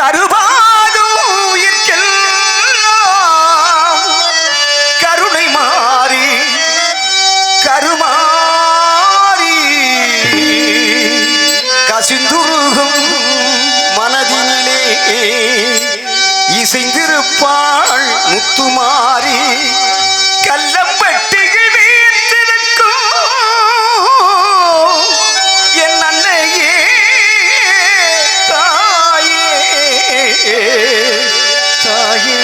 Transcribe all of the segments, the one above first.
கருவாதும் கருணை மாறி கருமாறி. கசிந்துருகும் மனதினிலே இசைந்திருப்பாள் முத்துமாறி. சாயே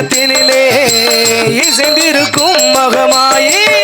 மனத்தினிலே இசைந்திருக்கும் மகமாயே.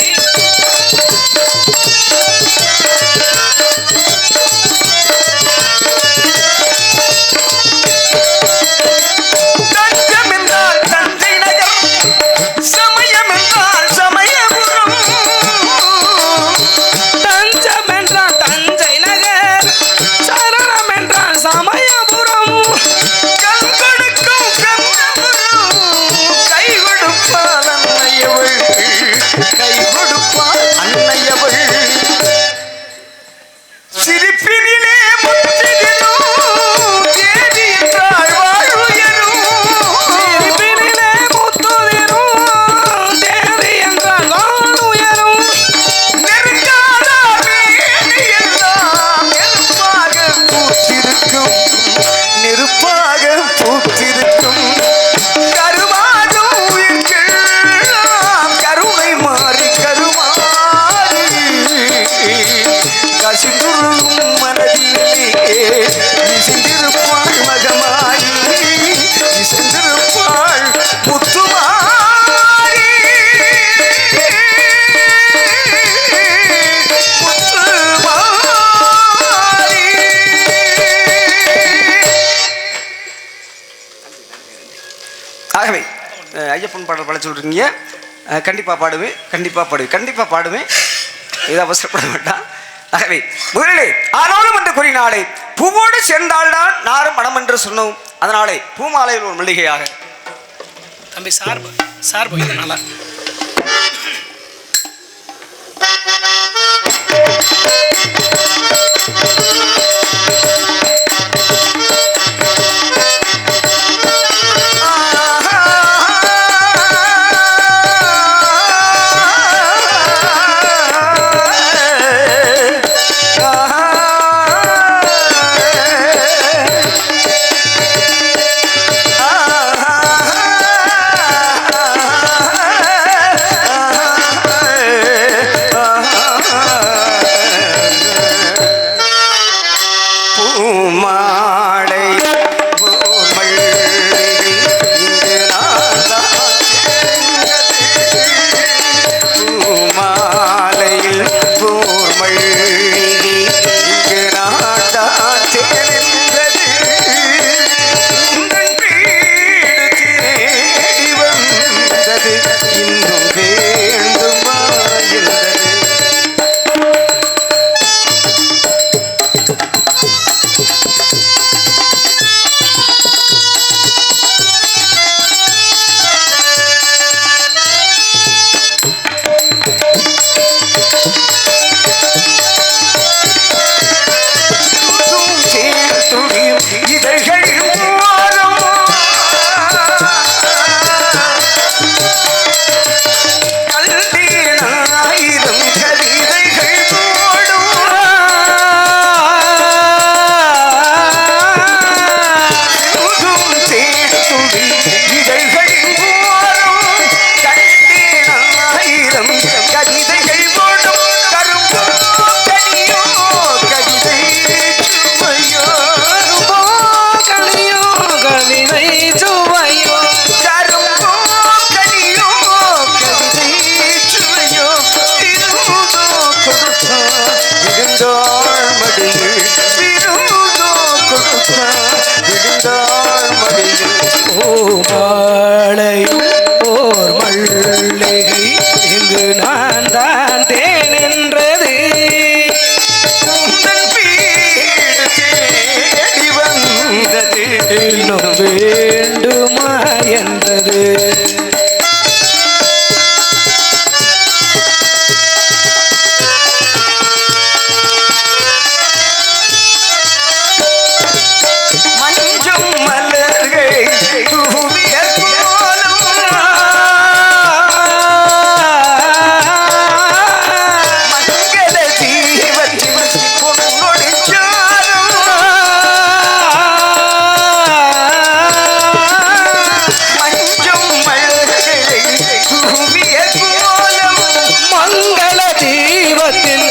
பாட சொல்கிறீங்க கண்டிப்பாக பாடுவேன் கண்டிப்பாக பாடுவேன் கண்டிப்பாக பாடுவேன். இது அவசரப்பட வேண்டாம். ஆகவே முதலே ஆனாலும் என்று கூறினாலே பூவோடு சேர்ந்தால்தான் நாரும் மனம் என்று சொன்னோம். அதனாலே பூமாலையில் ஒரு மல்லிகையாக. தம்பி சார்பு சார்பு இதனால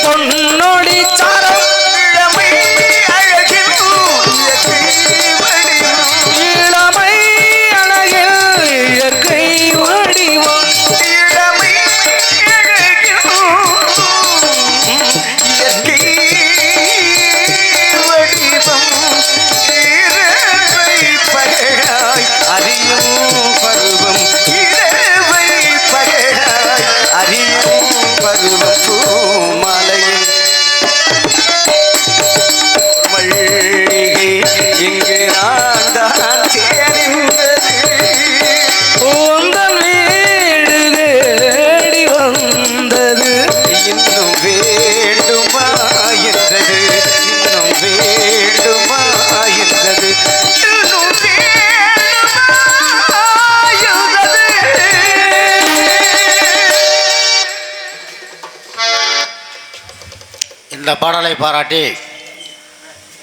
பொன்னொடி சாரம். பாட்டி.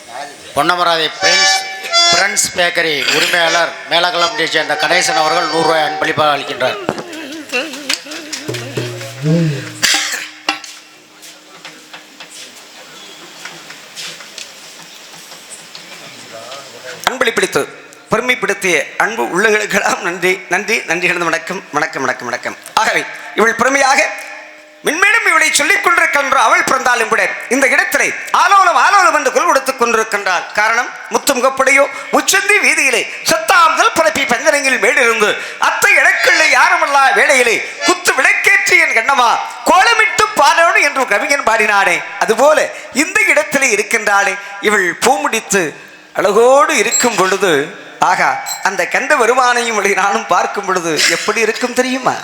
பாராட்டி பொன்னமராதி பிரின்ஸ் பிரின்ஸ் பேக்கரி உரிமையாளர் மேலகளம் சேர்ந்த கணேசன் அவர்கள் நூறுரூவாய் அன்பளிப்பாக அளிக்கின்றார். அன்பளி பிடித்து பெருமைப்படுத்திய அன்பு உள்ளங்களுக்கெல்லாம் நன்றி நன்றி நன்றி கிடந்த வணக்கம் வணக்கம் வணக்கம் வணக்கம். ஆகவே இவள் பெருமையாக மென்மேலும் இவளை சொல்லிக் கொண்டிருக்கின்ற அவள் பிறந்தாலும் கூட இந்த இடத்திலே ஆலோலம் ஆலோலம் என்று குரல் கொடுத்துக் கொண்டிருக்கின்றாள் காரணம் முத்து முகப்படையோ முச்சந்தி வீதியிலே சத்தாமுதல் பரப்பி பஞ்சனையில் மேலிருந்து அத்தை இடக்கில்லை யாருமல்லா வேளையிலே குத்து விளக்கேற்றி என் கண்ணமா கோலமிட்டு பாடணும் என்று கவிஞன் பாடினானே. அதுபோல இந்த இடத்திலே இருக்கின்றாளே. இவள் பூமுடித்து அழகோடு இருக்கும் பொழுது ஆகா அந்த கந்த வருமானையும் இவளை நானும் பார்க்கும் பொழுது எப்படி இருக்கும் தெரியுமா?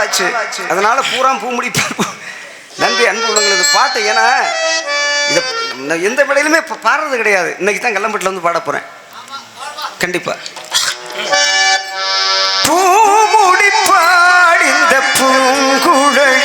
நாள் ஆச்சு அதனால பூரா பூமுடி நன்றி அன்பு உள்ளவங்களுக்கு இந்த பாட்டை ஏன்னா இதை எந்த விடையிலுமே இப்போ பாடுறது கிடையாது. இன்னைக்கு தான் கல்லம்பட்டில் வந்து பாட போகிறேன் கண்டிப்பா. பூமுடி பாடிந்த பூங்குழல்.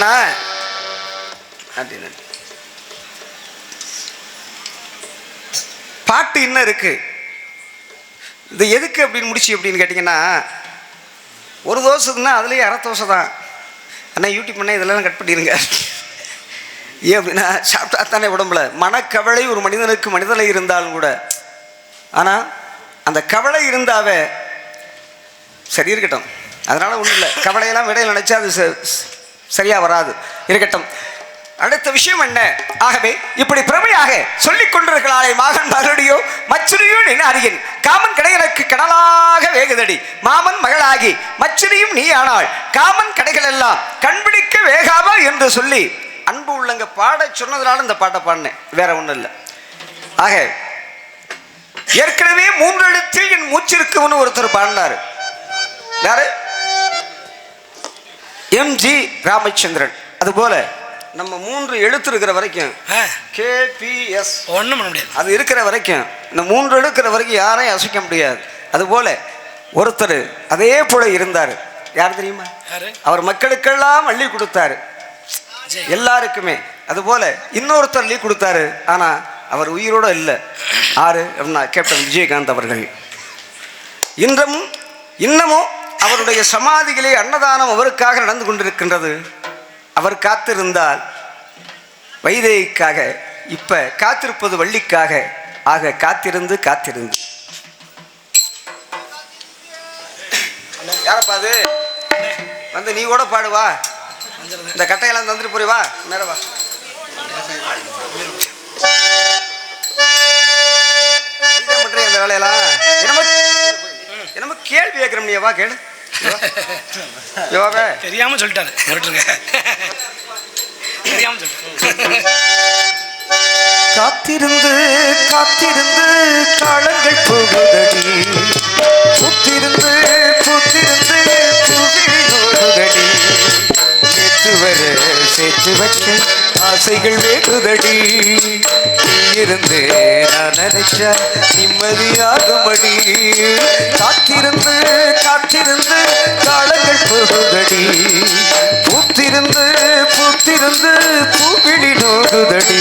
ஏன்னா நன்றி பாட்டு இன்னும் இருக்கு. இது எதுக்கு அப்படின்னு முடிச்சு அப்படின்னு கேட்டிங்கன்னா ஒரு தோசைன்னா அதுலேயே அரை தோசை தான். அண்ணா யூடியூப் பண்ண இதெல்லாம் கட் பண்ணிடுங்க ஏன் அப்படின்னா சாப்பிட்டா தானே உடம்புல. மனக்கவலை ஒரு மனிதனுக்கு மனிதனை இருந்தாலும் கூட. ஆனால் அந்த கவலை இருந்தாவே சரி இருக்கட்டும். அதனால் ஒன்றும் இல்லை. கவலையெல்லாம் விடையில் நினைச்சா அது சரியா வராது. இருக்கட்டும். அடுத்த விஷயம் என்ன? ஆகவே இப்படி பிரமையாக சொல்லிக் கொண்டிருக்கிறாளே மகன் மகளுடையோ மச்சுரியும் என அறியன். காமன் கடைகளுக்கு கடலாக வேகுதடி. மாமன் மகளாகி மச்சுரியும் நீ ஆனாள் காமன் கடைகள் எல்லாம் கண்பிடிக்க வேகாமா என்று சொல்லி அன்பு உள்ளங்க பாடச் சொன்னதுனால இந்த பாட்டை பாடினேன். வேற ஒன்றும் இல்லை. ஆக ஏற்கனவே மூன்று எழுத்தில் என் மூச்சிருக்குன்னு ஒருத்தர் பாடினார். யாரு? எம்ஜி ராமச்சந்திரன் அதுபோல நம்ம மூன்று எழுத்து இருக்கிற வரைக்கும் கேபிஎஸ் ஒன்றும் பண்ண முடியாது. அது இருக்கிற வரைக்கும் இந்த மூன்று இருக்கிற வரைக்கும் யாரையும் அசைக்க முடியாது. அதுபோல ஒருத்தர் அதே போல இருந்தார். யார் தெரியுமா? அவர் மக்களுக்கெல்லாம் அள்ளி கொடுத்தாரு. எல்லாருக்குமே. அதுபோல இன்னொருத்தர் அள்ளி கொடுத்தாரு. ஆனா அவர் உயிரோட இல்லை. ஆறு அப்படின்னா கேப்டன் விஜயகாந்த் அவர்கள். இன்றும் இன்னமும் அவருடைய சமாதிகளே அன்னதானம் அவருக்காக நடந்து கொண்டிருக்கின்றது. அவர் காத்திருந்தால் வைதேகிக்காக இப்போ காத்திருப்பது வள்ளிக்காக. ஆக காத்திருந்து காத்திருந்து. யாரப்பா அது? வந்து நீ கூட பாடுவா இந்த கட்டையெல்லாம் தந்துட்டு போறி வா. மேல வா. இந்த வேலையெல்லாம்? என்னமோ என்னமோ கேள்வி கேட்கிறோம் நீ வா கேளு. யோகா தெரியாம சொல்லிட்டாரு. தெரியாம சொல்லிட்டாரு. காத்திருந்து காத்திருந்து காலங்கள் போகுதடி சேர்த்து ஆசைகள் வேறுதடி இருந்தே நான் நினைச்சா நிம்மதியாகும்படி. காத்திருந்து காத்திருந்து காலங்கள் போகுதடி. பூத்திருந்து பூத்திருந்து பூவிழி நோகுதடி.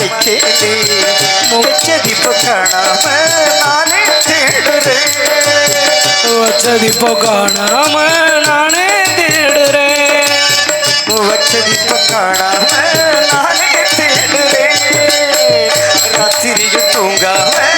வச்சேனே முகச்சதிப்பு காணாம நானே தேடுறேன். வச்சதிப்போ காணாம நானே தேடுறேன். வச்சதிப்பு காணாம நானே தேடுறேன். ராத்திரியும்